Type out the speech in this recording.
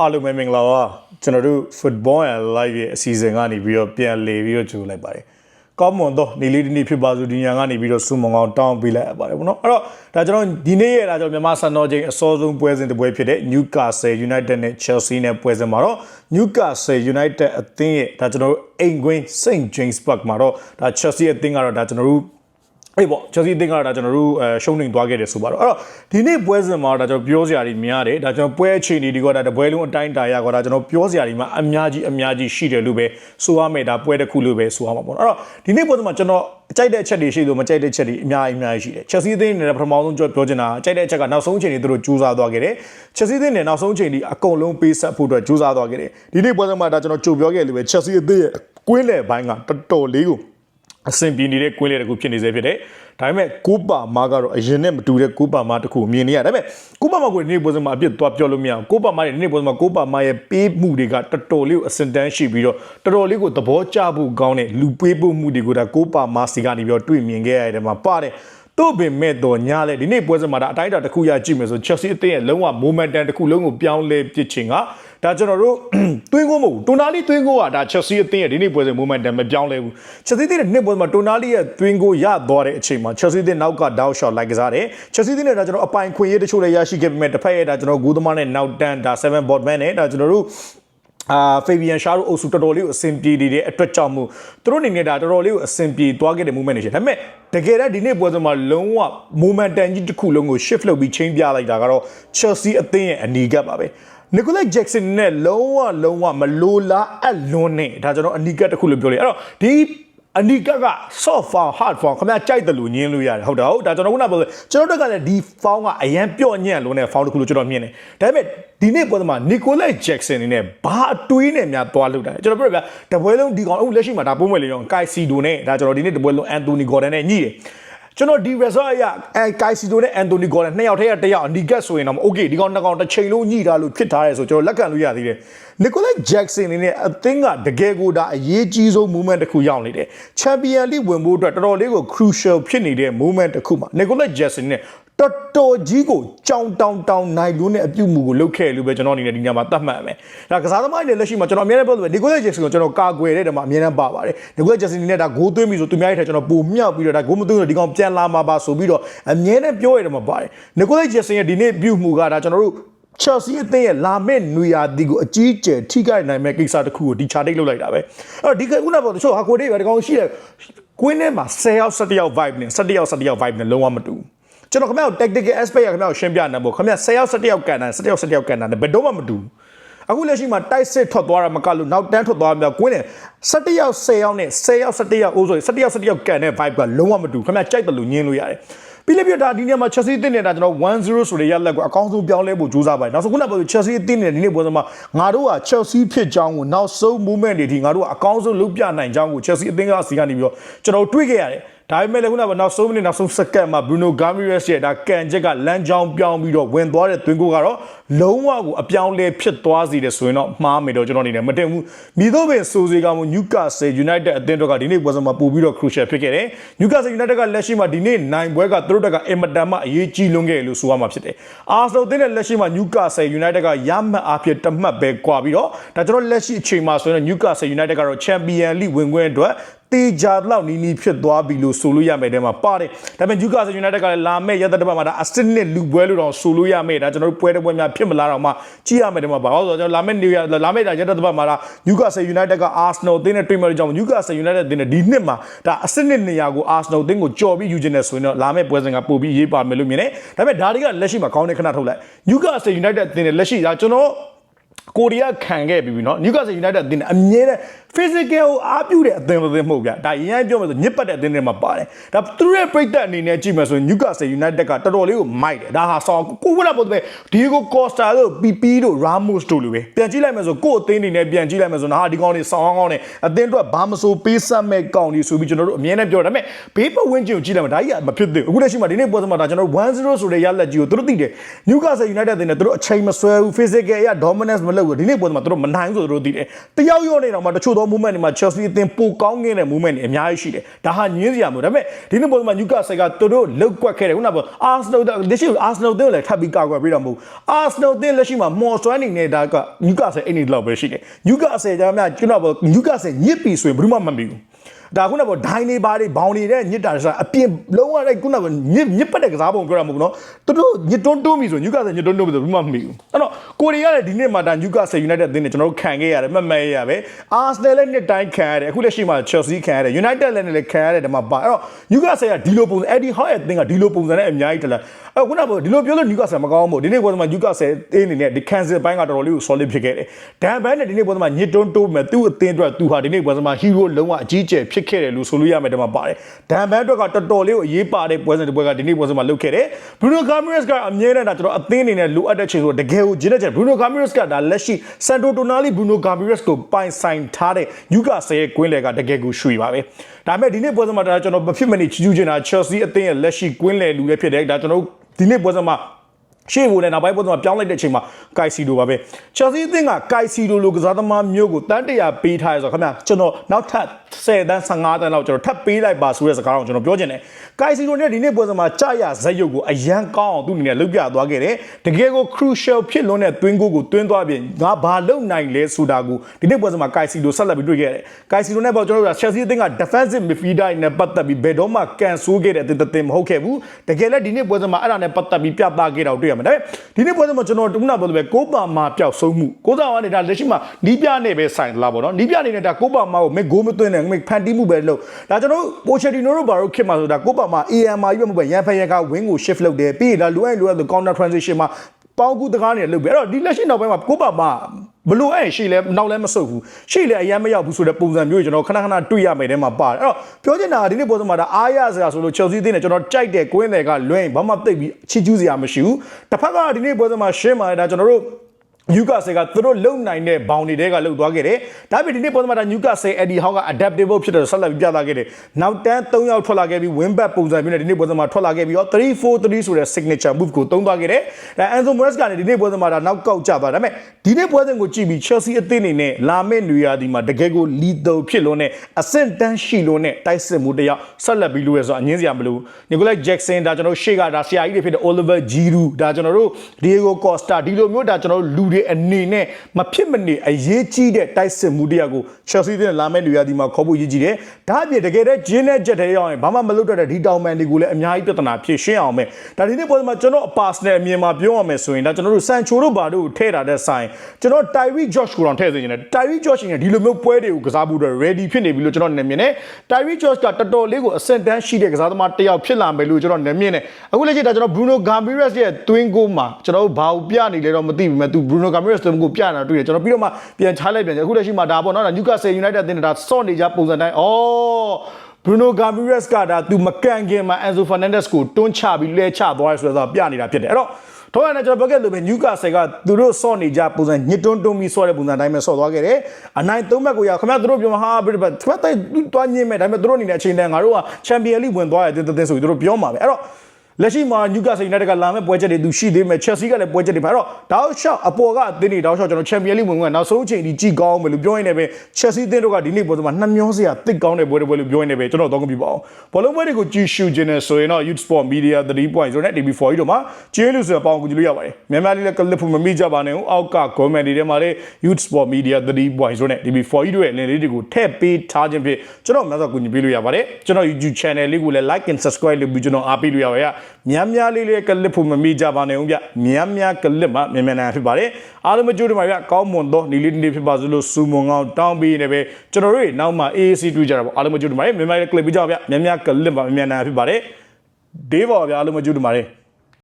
အားလုံးပဲမင်္ဂလာပါကျွန်တော်တို့ football and live ရဲ့အစီအစဉ်ကနေပြီးတော့ပြန်လေပြီးတော့ကြိုလိုက်ပါတယ်ကောင်းမွန်တော့နေလေးဒီနေ့ဖြစ်ပါစို့ဒီညကနေပြီးတော့စုမုံအောင်တောင်းပေးလိုက်ရပါတယ်ဗောနော်အဲ့တော့ဒါကျွန်တော်ဒီနေ့ရဲ့ဒါကျွန်တော်မြန်မာစံတော်ချိန်အစောဆုံးပွဲစဉ်တစ်ပွဲဖြစ်တဲ့ Newcastle United နဲ့ Chelsea နဲ့ပွဲစဉ်မှာတော့ Newcastle United အသင်းရဲ့ဒါကျွန်တော်တို့အိမ်ကွင်း St James Park မှာတော့ဒါ Chelsea အသင်းကတော့ဒါကျွန်တော်တို့ အေးပေါ့ချယ်ဆီအသင်းကတော့ဒါကျွန်တော်တို့အဲရှုံးနေသွားခဲ့တယ်ဆိုပါတော့အဲ့တော့ဒီနေ့ပွဲစဉ်မှာဒါကျွန်တော်ပြောစရာတွေများတယ်ဒါကျွန်တော်ပွဲအခြေအနေတွေကဒါတပွဲလုံးအတိုင်းတာရကောဒါကျွန်တော်ပြောစရာတွေမှာအများကြီးအများကြီးရှိတယ်လို့ပဲဆိုရမယ်ဒါပွဲတစ်ခုလို့ပဲဆိုရမှာပေါ့နော်အဲ့တော့ဒီနေ့ပွဲစဉ်မှာကျွန်တော်အကြိုက်တဲ့အချက်တွေရှိလို့မကြိုက်တဲ့အချက်တွေအများကြီးအများကြီးရှိတယ်ချယ်ဆီအသင်းနဲ့ပထမဆုံးကြောပြောချင်တာကြိုက်တဲ့အချက်ကနောက်ဆုံးအချိန်တွေသူတို့ကြိုးစားသွားခဲ့တယ်ချယ်ဆီအသင်းနဲ့နောက်ဆုံးအချိန်တွေအကုန်လုံးပေးဆက်ဖို့အတွက်ကြိုးစားသွားခဲ့တယ်ဒီနေ့ပွဲစဉ်မှာဒါကျွန်တော်ကြိုပြောခဲ့လို့ပဲချယ်ဆီအသင်းရဲ့ကွင်းလယ်ပိုင်းကတော်တော်လေးကို အဆင်ပြေနေတဲ့ကွင်းလေးတစ်ခုဖြစ်နေစေဖြစ်တယ်။ဒါပေမဲ့ကိုပါမာကတော့အရင်နဲ့မတူတဲ့ကိုပါမာတစ်ခုမြင်နေရဒါပေမဲ့ကိုပါမာကိုဒီနေ့ပွဲစဉ်မှာအပြစ်သွားပြောလို့မရအောင်ကိုပါမာရဲ့ဒီနေ့ပွဲစဉ်မှာကိုပါမာရဲ့ပေးမှုတွေကတော်တော်လေးကိုအစင်တန်းရှိပြီးတော့တော်တော်လေးကိုသဘောကျဖို့ကောင်းတဲ့လူပေးဖို့မှုတွေကိုဒါကိုပါမာစီကနေပြီးတော့တွေ့မြင်ခဲ့ရတဲ့မှာပါတယ်။တို့ပင်မဲ့တော့ညာလေဒီနေ့ပွဲစဉ်မှာဒါအတိုင်းအတာတစ်ခုရကြည့်မယ်ဆို Chelsea အသင်းရဲ့လုံးဝ momentum တစ်ခုလုံးကိုပြောင်းလဲပစ်ခြင်းက ဒါကျွန်တော်တို့တွင်းကိုမဟုတ်ဘူးတိုနာလီတွင်းကိုကဒါ Chelsea အသင်းရဲ့ဒီနေ့ပွဲစဉ် momentum မပြောင်းလဲဘူး Chelsea အသင်းရဲ့နေ့ပွဲမှာတိုနာလီရဲ့တွင်းကိုရသွားတဲ့အချိန်မှာ Chelsea အသင်းနောက်က down shot လိုက်ကစားတယ် Chelsea အသင်းနဲ့ဒါကျွန်တော်အပိုင်ခွင့်ရေးတချို့လည်းရရှိခဲ့ပေမဲ့တစ်ဖက်ရဲ့ဒါကျွန်တော်ဂူးသမားနဲ့နောက်တန်းဒါ7 board man နဲ့ဒါကျွန်တော်တို့ အာဖေဗီယန်ရှာတို့အုပ်စုတော်တော်လေးကိုအဆင်ပြေနေတဲ့အတွက်ကြောင့်မို့သူတို့အနေနဲ့ဒါတော်တော်လေးကိုအဆင်ပြေသွားခဲ့တဲ့ movement တွေရှိတယ်ဒါပေမဲ့တကယ်တမ်းဒီနေ့ပွဲစဉ်မှာလုံးဝ momentum ကြီးတစ်ခုလုံးကို shift လုပ်ပြီး change ပြလိုက်တာကတော့ Chelsea အသင်းရဲ့အနီးကပ်ပါပဲနီကိုလက်ဂျက်ဆန်နဲ့လုံးဝလုံးဝမလိုလားအလွန်းနဲ့ဒါကျွန်တော်အနီးကပ်တစ်ခုလို့ပြောလိုက်အဲ့တော့ဒီ အနီကက soft form hard form ခင်ဗျာကြိုက်တယ်လို့ညင်းလို့ရတယ်ဟုတ်တယ်ဟုတ်ဒါကျွန်တော်ခုနပြောကျွန်တော်တို့ကလည်းဒီ form ကအရန်ပြော့ညံ့လို့နဲ့ form တစ်ခုလို့ကျွန်တော်မြင်တယ်ဒါပေမဲ့ဒီနေ့ပွဲသမား Nicolai Jackson အနေနဲ့ဘာအတွေးနဲ့များသွားလို့တာလဲကျွန်တော်ပြောပြတပွဲလုံးဒီကောင်အခုလက်ရှိမှာဒါပုံးမဲ့လေရော Kai Sido နဲ့ဒါကျွန်တော်ဒီနေ့တပွဲလုံး Anthony Gordon နဲ့ညှိတယ် ကျွန်တော်ဒီ result အရအဲကိုက်စီတိုနဲ့အန်တိုနီဂေါ်နဲ့နှစ်ယောက်ထဲကတစ်ယောက်အနီကတ်ဆိုရင်တော့โอเคဒီကောင်နှစ်ကောင်တစ်ချိန်လုံးညှိထားလို့ဖြစ်ထားရဲဆိုကျွန်တော်လက်ခံလို့ရသေးတယ်နီကိုလက်ဂျက်ဆန်အနေနဲ့အသင်းကတကယ်ကိုဒါအရေးကြီးဆုံး moment တစ်ခုရောက်နေတယ်ချန်ပီယံလိဝင်ဖို့အတွက်တော်တော်လေးကို crucial ဖြစ်နေတဲ့ moment တစ်ခုမှာနီကိုလက်ဂျက်ဆန်နဲ့ တော်တော်ကြီးကိုကြောင်တောင်တောင်နိုင်လို့နဲ့အပြုမှုကိုလုပ်ခဲ့လို့ပဲကျွန်တော်အနေနဲ့ဒီညမှာသတ်မှတ်ရမယ်။ဒါကစားသမားတွေလက်ရှိမှာကျွန်တော်အများနဲ့ပြောလို့ပဲနီကိုလက်ဂျက်ဆန်ကိုကျွန်တော်ကာကွယ်တဲ့တမှာအများနဲ့ပါပါတယ်။နီကိုလက်ဂျက်ဆန်အနေနဲ့ဒါဂိုးသွင်းပြီဆိုသူများရဲ့ထက်ကျွန်တော်ပိုမြောက်ပြီးတော့ဒါဂိုးမသွင်းလို့ဒီကောင်ပြန်လာမှာပါဆိုပြီးတော့အမြဲတမ်းပြောရတယ်မှာပါတယ်။နီကိုလက်ဂျက်ဆန်ရဲ့ဒီနေ့ပြုမှုကဒါကျွန်တော်တို့ Chelsea အသင်းရဲ့လာမယ့်နွေရာသီကိုအကြီးကျယ်ထိခိုက်နိုင်မဲ့ကိစ္စတစ်ခုကိုဒီ chart တိတ်လုပ်လိုက်တာပဲအဲ့တော့ဒီကခုနကပြောတချို့ဟာကိုတေးပဲဒီကောင်ရှိတယ်ကွင်းထဲမှာ10ယောက်17ယောက် vibe နဲ့17ယောက်17ယောက် vibe နဲ့လုံးဝမတူဘူး ကျွန်တော်ခင်ဗျားတို့ tactical aspect ရခင်ဗျားကိုရှင်းပြနေဖို့ခင်ဗျား10ယောက်17ယောက်ကန်တာ17ယောက်17ယောက်ကန်တာနဲ့ဘယ်တော့မှမတူဘူးအခုလက်ရှိမှာတိုက်စစ်ထွက်သွားတာမကလို့နောက်တန်းထွက်သွားမြောက်ကွင်းနဲ့17ယောက်10ယောက်နဲ့10ယောက်17ယောက်အိုးဆို17ယောက်17ယောက်ကန်တဲ့ vibe ကလုံးဝမတူခင်ဗျားကြိုက်တယ်လို့ညင်းလို့ရတယ်ပြီးလည်းပြဒါဒီနေ့မှာ Chelsea အသင်းနေတာကျွန်တော်1-0ဆိုတဲ့ရလက်ကိုအကောင်းဆုံးပြောင်းလဲဖို့ကြိုးစားပါတယ်နောက်ဆုံးခုနကပြော Chelsea အသင်းနေတဲ့ဒီနေ့ပွဲစဉ်မှာငါတို့က Chelsea ဖြစ်ကြောင်းကိုနောက်ဆုံး movement တွေဒီငါတို့ကအကောင်းဆုံးလုပ်ပြနိုင်ကြောင်းကို Chelsea အသင်းကစီကနေပြီးတော့ကျွန်တော်တွေ့ခဲ့ရတယ် ဒါပေမဲ့လည်းခုနကနောက်ဆုံးမိနစ်နောက်ဆုံးစက္ကန့်မှာ Bruno Gamares ရဲ့ဒါကန်ချက်ကလမ်းကြောင်းပြောင်းပြီးတော့ဝင်သွားတဲ့သွင်းကိုကတော့လုံးဝကိုအပြောင်းလဲဖြစ်သွားစေတယ်ဆိုရင်တော့မှားမယ်တော့ကျွန်တော်အနေနဲ့မတင်ဘူးမိတို့ပင်စိုးစေကမှု Newcastle United အသင်းတို့ကဒီနေ့ပွဲစဉ်မှာပို့ပြီးတော့ crucial ဖြစ်ခဲ့တယ် Newcastle United ကလက်ရှိမှာဒီနေ့နိုင်ပွဲကသူတို့တကအင်မတန်မှအရေးကြီးလွန်းခဲ့လို့ဆိုရမှာဖြစ်တယ် Arsenal အသင်းနဲ့လက်ရှိမှာ Newcastle United ကရမှတ်အားဖြင့်တမှတ်ပဲကွာပြီးတော့ဒါကျွန်တော်လက်ရှိအချိန်မှာဆိုရင် Newcastle United ကတော့ Champion League ဝင်ခွင့်အတွက် တေချာလောက်နီးနီးဖြစ်သွားပြီလို့ဆိုလို့ရမယ်တဲ့မှာပါတယ်ဒါပေမဲ့ Newcastle United ကလည်းလာမဲ့ရသက်တစ်ပတ်မှာဒါအစစ်နဲ့လူပွဲလို့တော့ဆိုလို့ရမယ်ဒါကျွန်တော်တို့ပွဲတစ်ပွဲများဖြစ်မလားတော့မှကြည့်ရမယ်တဲ့မှာဘာလို့ဆိုတော့ကျွန်တော်လာမဲ့ New Year လာမဲ့ဒါရသက်တစ်ပတ်မှာဒါ Newcastle United က Arsenal အသင်းနဲ့တွေ့မဲ့ကြောင့် Newcastle United အသင်းနဲ့ဒီနှစ်မှာဒါအစစ်နဲ့နေရာကို Arsenal အသင်းကိုကြော်ပြီးယူခြင်းနဲ့ဆိုရင်တော့လာမဲ့ပွဲစဉ်ကပို့ပြီးရေးပါမယ်လို့မြင်တယ်ဒါပေမဲ့ဒါတွေကလက်ရှိမှာကောင်းတဲ့ခဏထုတ်လိုက် Newcastle United အသင်းနဲ့လက်ရှိဒါကျွန်တော်ကိုရီးယားခံခဲ့ပြီပြီเนาะ Newcastle United အသင်းနဲ့အမြဲတမ်း physical ကိုအားပြုတဲ့အသင်းတစ်သင်းမဟုတ်ဗျာဒါရန်ပြောမယ်ဆိုညစ်ပတ်တဲ့အသင်းတွေမှာပါတယ်ဒါသူတို့ရဲ့ပြိတ်သက်အနေနဲ့ကြည့်မယ်ဆိုရင် Newcastle United ကတော်တော်လေးကိုမိုက်တယ်ဒါဟာဆောင်းကိုဝလာပေါ်တဲ့ Diego Costa တို့ PP တို့ Ramos တို့လိုပဲပြန်ကြည့်လိုက်မယ်ဆိုကိုယ့်အသင်းတွေနဲ့ပြန်ကြည့်လိုက်မယ်ဆိုတော့ဟာဒီကောင်တွေဆောင်းကောင်းနေအသင်းအတွက်ဘာမဆိုပေးဆက်မဲ့ကောင်တွေဆိုပြီးကျွန်တော်တို့အမြဲတမ်းပြောတယ်ဒါပေမဲ့ဘေးပတ်ဝန်းကျင်ကိုကြည့်လိုက်မယ်ဒါကြီးကမဖြစ်သေးဘူးအခုလက်ရှိမှာဒီနေ့ပွဲစမှာဒါကျွန်တော်1-0ဆိုတဲ့ရလက်ကြီးကိုသူတို့သိတယ် Newcastle United အသင်းနဲ့သူတို့အချိန်မဆွဲဘူး physical အရ dominance မလို့ဒီနေ့ပွဲမှာသူတို့မနိုင်ဘူးဆိုတော့သိတယ်တယောက်ရော့နေတော့မှတချို့သော movement တွေမှာ Chelsea အသင်းပိုကောင်းခဲ့တဲ့ movement တွေအများကြီးရှိတယ်ဒါဟာညင်းစရာမဟုတ်ဒါပေမဲ့ဒီနေ့ပွဲမှာ Newcastle ကသူတို့လုတ်ကွက်ခဲ့တယ်ခုနကပြော Arsenal လက်ရှိ Arsenal တင်းလည်းထပ်ပြီးကာကွယ်ပြီးတော့မဟုတ် Arsenal တင်းလက်ရှိမှာမော်စွမ်းနေနေတာက Newcastle အဲ့ဒီလောက်ပဲရှိတယ် Newcastle ကြောင့်များကျွန်တော်ပြော Newcastle ညစ်ပြီဆိုရင်ဘယ်သူမှမမီဘူး ဒါခုနကဒိုင်းလေးပါးတွေဘောင်းနေတဲ့ညစ်တာဆိုတာအပြင်လုံးဝအဲ့ခုနကညစ်ညစ်ပတ်တဲ့ကစားပုံပြောတာမဟုတ်ဘူးနော်သူတို့ညစ်တွန်းတွန်းပြီဆိုညူကာဆယ်ညစ်တွန်းတွန်းပြီဆိုဘူးမှမမိဘူးအဲ့တော့ကိုရီးယားလည်းဒီနေ့မှာဒါညူကာဆယ် United အသင်းနဲ့ကျွန်တော်တို့ခံခဲ့ရတယ်မှတ်မှတ်ရရပဲ Arsenal လည်းနှစ်တိုင်းခံရတယ်အခုလက်ရှိမှာ Chelsea ခံရတယ် United လည်းလည်းခံရတယ်ဒီမှာပါအဲ့တော့ညူကာဆယ်ကဒီလိုပုံစံ Eddie Howe ရဲ့အသင်းကဒီလိုပုံစံနဲ့အများကြီးတလားအဲ့ခုနကဒီလိုပြောလို့ညူကာဆယ်မကောင်းဘူးဒီနေ့ပွဲမှာညူကာဆယ်အသင်းအနေနဲ့ဒီ cancel ဘိုင်းကတော်တော်လေးကို solid ဖြစ်ခဲ့တယ်ဒန်ဘန်နဲ့ဒီနေ့ပွဲမှာညစ်တွန်းတိုးမယ်သူ့အသင်းအတွက်သူဟာဒီနေ့ပွဲမှာ hero လုံးဝအကြီးကျယ်ဖြစ်ခဲ့တယ်လို့ဆိုလို့ရမယ်ဒီမှာပါတယ်ဒန်ဘန်အတွက်ကတော်တော်လေးကိုအရေးပါတဲ့ပွဲစဉ်တစ်ပွဲကဒီနေ့ပွဲစဉ်မှာလုပ်ခဲ့တယ် Bruno Ramirez ကအမြဲတမ်းဒါကျွန်တော်အသင်းအနေနဲ့လိုအပ်တဲ့ချိန်ဆိုတကယ်ကိုဂျင်းတဲ့ချက် Bruno Ramirez ကဒါလက်ရှိ Santo Tonali Bruno Ramirez ကိုပိုင်ဆိုင်ထားတဲ့ Newcastle ရဲ့ကွင်းလယ်ကတကယ်ကိုရွှေပါပဲဒါပေမဲ့ဒီနေ့ပွဲစဉ်မှာဒါကျွန်တော်မဖြစ်မနေချီးကျူးချင်တာ Chelsea အသင်းရဲ့လက်ရှိကွင်းလယ်လူလည်းဖြစ်တယ်ဒါကျွန်တော်ဒီနေ့ပွဲစဉ်မှာ ရှေ့ကိုလည်းနောက်ပိုင်းပုံစံပြောင်းလိုက်တဲ့အချိန်မှာကိုက်စီဒိုပါပဲချယ်ဆီအသင်းကကိုက်စီဒိုလိုကစားသမားမျိုးကိုတန်းတရာပေးထားရဆိုတော့ခင်ဗျာကျွန်တော်နောက်ထပ်10တန်း15တန်းလောက်ကျွန်တော်ထပ်ပေးလိုက်ပါဆိုတဲ့စကားကိုကျွန်တော်ပြောချင်တယ်ကိုက်စီဒိုနဲ့ဒီနေ့ပုံစံမှာကြာရဇက်ရုပ်ကိုအရန်ကောင်းအောင်သူ့အနေနဲ့လုပ်ပြသွားခဲ့တယ်တကယ်ကို crucial ဖြစ်လွန်းတဲ့တွင်းကိုကိုတွင်းသွားပြင်ငါဘာလုပ်နိုင်လဲဆိုတာကိုဒီနေ့ပုံစံမှာကိုက်စီဒိုဆက်လက်ပြီးတွေ့ခဲ့ရတယ်ကိုက်စီဒိုနဲ့ပေါ့ကျွန်တော်တို့ကချယ်ဆီအသင်းက defensive midfielder နဲ့ပတ်သက်ပြီးဘယ်တော့မှကန်ဆိုးခဲ့တဲ့အသင်းတစ်သင်းမဟုတ်ခဲ့ဘူးတကယ်လည်းဒီနေ့ပွဲစဉ်မှာအဲ့ဒါနဲ့ပတ်သက်ပြီးပြသခဲ့တာကိုတွေ့ရမှာဒါပေမဲ့ဒီနေ့ပွဲစဉ်မှာကျွန်တော်တုန်းကပြောလို့ပဲကိုပါမာပျောက်ဆုံးမှုကိုစားဝါနေတာလက်ရှိမှာနီးပြနဲ့ပဲဆိုင်လာပေါ့နော်နီးပြနေနဲ့ဒါကိုပါမာကိုမေဂိုးမသွင်းနဲ့မေဖန်တီးမှုပဲလုပ်ဒါကျွန်တော်ပိုချယ်တီနိုတို့ဘာလို့ခစ်မှာဆိုတာကိုပါမာ AMR ရွက်မှုပဲရန်ဖန်ရန်ကဝင်းကို shift လုပ်တယ်ပြီးရင်ဒါလိုအပ်လိုအပ်ဆို counter transition မှာ ပေါင်းကူတကားနေလုပ်ပြီအဲ့တော့ဒီလက်ရှိနောက်ပိုင်းမှာကိုပါမာဘလို့အဲ့ရှေ့လဲနောက်လဲမဆုတ်ဘူးရှေ့လဲအရင်မရောက်ဘူးဆိုတဲ့ပုံစံမျိုးကျွန်တော်ခဏခဏတွေ့ရမယ်တဲ့မှာပါတယ်အဲ့တော့ပြောချင်တာကဒီနေ့ပုံစံမှာဒါအားရစရာဆိုလို့ Chelsea တင်းနဲ့ကျွန်တော်ကြိုက်တဲ့ကွင်းတွေကလွဲရင်ဘာမှသိပ်ပြီးချီးကျူးစရာမရှိဘူးတစ်ဖက်ကဒီနေ့ပုံစံမှာရှင်းပါတယ်ဒါကျွန်တော်တို့ နျူကာဆယ်ကသူတို့လုံနိုင်တဲ့ဘောင်တွေတဲကလုံသွားခဲ့တယ်။ဒါပေမဲ့ဒီနေ့ပေါ်မှာဒါနျူကာဆယ်အက်ဒီဟောင်းက adaptable ဖြစ်တယ်ဆက်လက်ပြီးပြသခဲ့တယ်။နောက်တန်း၃ယောက်ထွက်လာခဲ့ပြီး win back ပုံစံမျိုးနဲ့ဒီနေ့ပေါ်မှာထွက်လာခဲ့ပြီးတော့3-4-3ဆိုတဲ့ signature move ကိုသုံးသွားခဲ့တယ်။ဒါ Enzo Morales ကနေဒီနေ့ပေါ်မှာဒါနောက်ကောက်ကြသွားဒါပေမဲ့ဒီနေ့ပွဲစဉ်ကိုကြည့်ပြီး Chelsea အသင်းအနေနဲ့လာမယ့်နွေရာသီမှာတကယ်ကို lethal ဖြစ်လို့နဲ့အဆင့်တန်းရှိလို့နဲ့တိုက်စစ်မှုတယောက်ဆက်လက်ပြီးလို့ရဆိုအငင်းစရာမလိုဘူး။ Nicolas Jackson ဒါကျွန်တော်ရှေ့ကဒါဆရာကြီးတွေဖြစ်တဲ့ Oliver Giroud ဒါကျွန်တော်တို့ Diego Costa ဒီလိုမျိုးဒါကျွန်တော်တို့လူတွေအနေနဲ့မဖြစ်မနေအရေးကြီးတဲ့တိုက်စစ်မှုတရားကို Chelsea တဲ့လာမယ့်လူရဒီမှာခေါ်ဖို့ရည်ကြီးတယ်။ဒါအပြင်တကယ်တည်းဂျင်းနဲ့ချက်တဲ့ရောက်ရင်ဘာမှမလုပ်တော့တဲ့ဒီတောင်မန်တွေကိုလည်းအများကြီးပြဿနာဖြစ်ရှင်းအောင်ပဲ။ဒါဒီနေ့ပေါ်မှာကျွန်တော်အပါစနယ်အမြင်မှာပြောရမယ်ဆိုရင်ဒါကျွန်တော်တို့ဆန်ချိုတို့ဘာတို့ထည့်တာတဲ့ဆိုင်ကျွန်တော် Tyreek Josh ကိုတော့ထည့်စေချင်တယ်။ Tyreek Josh ကဒီလိုမျိုးပွဲတွေကိုကစားဖို့အတွက် ready ဖြစ်နေပြီလို့ကျွန်တော်နာမည်နဲ့ Tyreek Josh ကတော်တော်လေးကိုအဆင့်တန်းရှိတဲ့ကစားသမားတစ်ယောက်ဖြစ်လာမယ်လို့ကျွန်တော်နာမည်နဲ့အခုလက်ရှိဒါကျွန်တော် Bruno Gambires ရဲ့ twin goal မှာကျွန်တော်တို့ဘာကိုပြနေလဲတော့မသိဘူးမဲ့သူ Bruno Gambires တွင်ကိုပြနေတာတွေ့တယ်ကျွန်တော်ပြီးတော့မှပြန်ချလိုက်ပြန်တယ်အခုလက်ရှိမှာဒါပေါ့နော်ဒါ Newcastle United တင်တာစော့နေကြပုံစံတိုင်းဩ Bruno Gambires ကဒါသူမကန်ခင်မှာ Enzo Fernandez ကိုတွန်းချပြီးလဲချသွားရဆိုတော့ပြနေတာဖြစ်တယ်အဲ့တော့တော့ရနေကျွန်တော်ပြောခဲ့လို့ပဲ Newcastle ကသူတို့စော့နေကြပုံစံညစ်တွန်းတွန်းပြီးစော့တဲ့ပုံစံအတိုင်းပဲစော့သွားခဲ့တယ်အနိုင်သုံးဘက်ကိုရခင်ဗျားတို့ပြောမှာဟာဘယ်ဘက်သူကတိုင်တွားညင်းမဲ့ဒါပေမဲ့တို့အနေနဲ့အချိန်တန်းငါတို့က Champions League ဝင်သွားရတယ်တင်းတင်းဆိုပြီးတို့ပြောမှာပဲအဲ့တော့ လက်ရှိမှာ Newcastle United ကလာမဲ့ပွဲချက်တွေသူရှိသေးမယ် Chelsea ကလည်းပွဲချက်တွေပါအဲ့တော့တောက်လျှောက်အပေါ်ကအသင်းတွေတောက်လျှောက်ကျွန်တော် Champions League ဝင်ဝင်နောက်ဆုံးအချိန်ဒီကြည့်ကောင်းမယ်လို့ပြောရင်းနဲ့ပဲ Chelsea အသင်းတို့ကဒီနေ့ပွဲမှာနှမျောစရာတစ်ကောင်းတဲ့ပွဲတွေပွဲလို့ပြောရင်းနဲ့ပဲကျွန်တော်တော့ကပြပါအောင်ဘောလုံးပွဲတွေကိုကြည့်ရှုခြင်းနဲ့ဆိုရင်တော့ Youth Sport Media 3.0နဲ့ TV4 ကြီးတို့မှာကျေးလူဆိုပေါင်းကူကြည့်လို့ရပါတယ်မြန်မာလေးလည်းကလစ်ဖို့မမိကြပါနဲ့ဦးအောက်က comment တွေထဲမှာလည်း Youth Sport Media 3.0နဲ့ TV4 ကြီးတို့ရဲ့လင်လေးတွေကိုထည့်ပေးထားခြင်းဖြင့်ကျွန်တော်များစွာကူညီပေးလို့ရပါတယ်ကျွန်တော် YouTube channel လေးကိုလည်း like and subscribe လုပ်ပြီးကျွန်တော်အားပေးလို့ရပါတယ်များများလေးလေးကလစ်ဖို့မမိကြပါနဲ့ဦးဗျများများကလစ်မှမြန်မြန်နိုင်ဖြစ်ပါတယ်အားလုံးမကြိုးတမှာဗျကောင်းမွန်သောနီလေးနေ့ဖြစ်ပါစို့လို့စူမွန်ကောင်းတောင်းပေးနေပဲကျွန်တော်တို့တွေနောက်မှ AAC တွေ့ကြတာပေါ့အားလုံးမကြိုးတမှာမြန်မြန်လေးကလစ်ပြီးကြပါဗျများများကလစ်မှမြန်မြန်နိုင်ဖြစ်ပါတယ်ဒေးပါဗျအားလုံးမကြိုးတမှာ